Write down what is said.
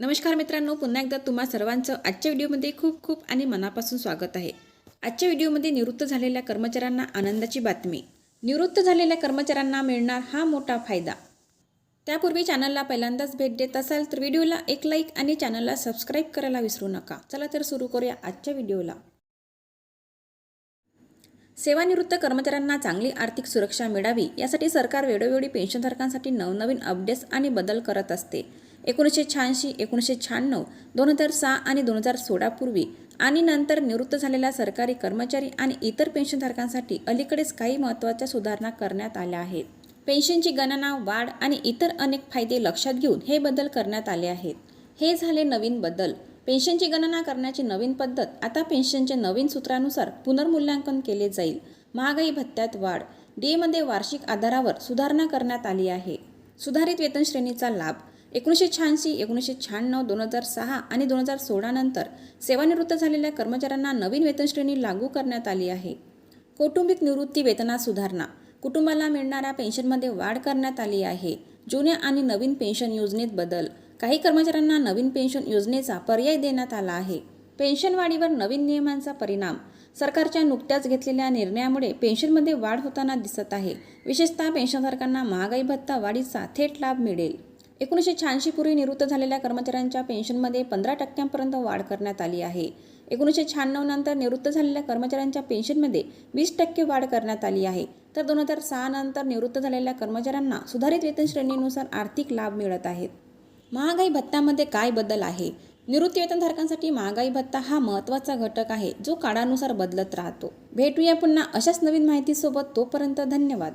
नमस्कार मित्रांनो पुन्हा एकदा तुम्हा सर्वांचं आजच्या व्हिडिओमध्ये खूप खूप आणि मनापासून स्वागत आहे. आजच्या व्हिडिओमध्ये निवृत्त झालेल्या कर्मचाऱ्यांना आनंदाची बातमी. निवृत्त झालेल्या कर्मचाऱ्यांना मिळणार हा मोठा फायदा. त्यापूर्वी चॅनलला पहिल्यांदाच भेट देत असाल तर व्हिडिओला एक लाईक आणि चॅनलला सबस्क्राईब करायला विसरू नका. चला तर सुरू करूया आजच्या व्हिडिओला. सेवानिवृत्त कर्मचाऱ्यांना चांगली आर्थिक सुरक्षा मिळावी यासाठी सरकार वेळोवेळी पेन्शनधारकांसाठी नवनवीन अपडेट्स आणि बदल करत असते. एकोणीसशे शहाऐंशी एकोणीसशे शहाण्णव दोन हजार सहा आणि दोन हजार सोळापूर्वी आणि नंतर निवृत्त झालेल्या सरकारी कर्मचारी आणि इतर पेन्शनधारकांसाठी अलीकडेच काही महत्त्वाच्या सुधारणा करण्यात आल्या आहेत. पेन्शनची गणना वाढ आणि इतर अनेक फायदे लक्षात घेऊन हे बदल करण्यात आले आहेत. हे झाले नवीन बदल. पेन्शनची गणना करण्याची नवीन पद्धत आता पेन्शनचे नवीन सूत्रानुसार पुनर्मूल्यांकन केले जाईल. महागाई भत्त्यात वाढ. डीएमध्ये वार्षिक आधारावर सुधारणा करण्यात आली आहे. सुधारित वेतन श्रेणीचा लाभ. एकोणीसशे शहाऐंशी एकोणीसशे शहाण्णव दोन हजार सहा आणि दोन हजार सोळा नंतर सेवानिवृत्त झालेल्या कर्मचाऱ्यांना नवीन वेतनश्रेणी लागू करण्यात आली आहे. कौटुंबिक निवृत्ती वेतनात सुधारणा. कुटुंबाला मिळणाऱ्या पेन्शनमध्ये वाढ करण्यात आली आहे. जुन्या आणि नवीन पेन्शन योजनेत बदल. काही कर्मचाऱ्यांना नवीन पेन्शन योजनेचा पर्याय देण्यात आला आहे. पेन्शन वाढीवर नवीन नियमांचा परिणाम. सरकारच्या नुकत्याच घेतलेल्या निर्णयामुळे पेन्शनमध्ये वाढ होताना दिसत आहे. विशेषतः पेन्शनधारकांना महागाई भत्ता वाढीचा थेट लाभ मिळेल. एकोणीसशे शहाऐंशी पूर्वी निवृत्त झालेल्या कर्मचाऱ्यांच्या पेन्शनमध्ये पंधरा टक्क्यांपर्यंत वाढ करण्यात आली आहे. एकोणीसशे शहाण्णव नंतर निवृत्त झालेल्या कर्मचाऱ्यांच्या पेन्शनमध्ये वीस टक्के वाढ करण्यात आली आहे. तर दोन हजार सहा नंतर निवृत्त झालेल्या कर्मचाऱ्यांना सुधारित वेतन श्रेणीनुसार आर्थिक लाभ मिळत आहेत. महागाई भत्त्यामध्ये काय बदल आहे? निवृत्तीवेतनधारकांसाठी महागाई भत्ता हा महत्त्वाचा घटक आहे जो काळानुसार बदलत राहतो. भेटूया पुन्हा अशाच नवीन माहितीसोबत तोपर्यंत धन्यवाद.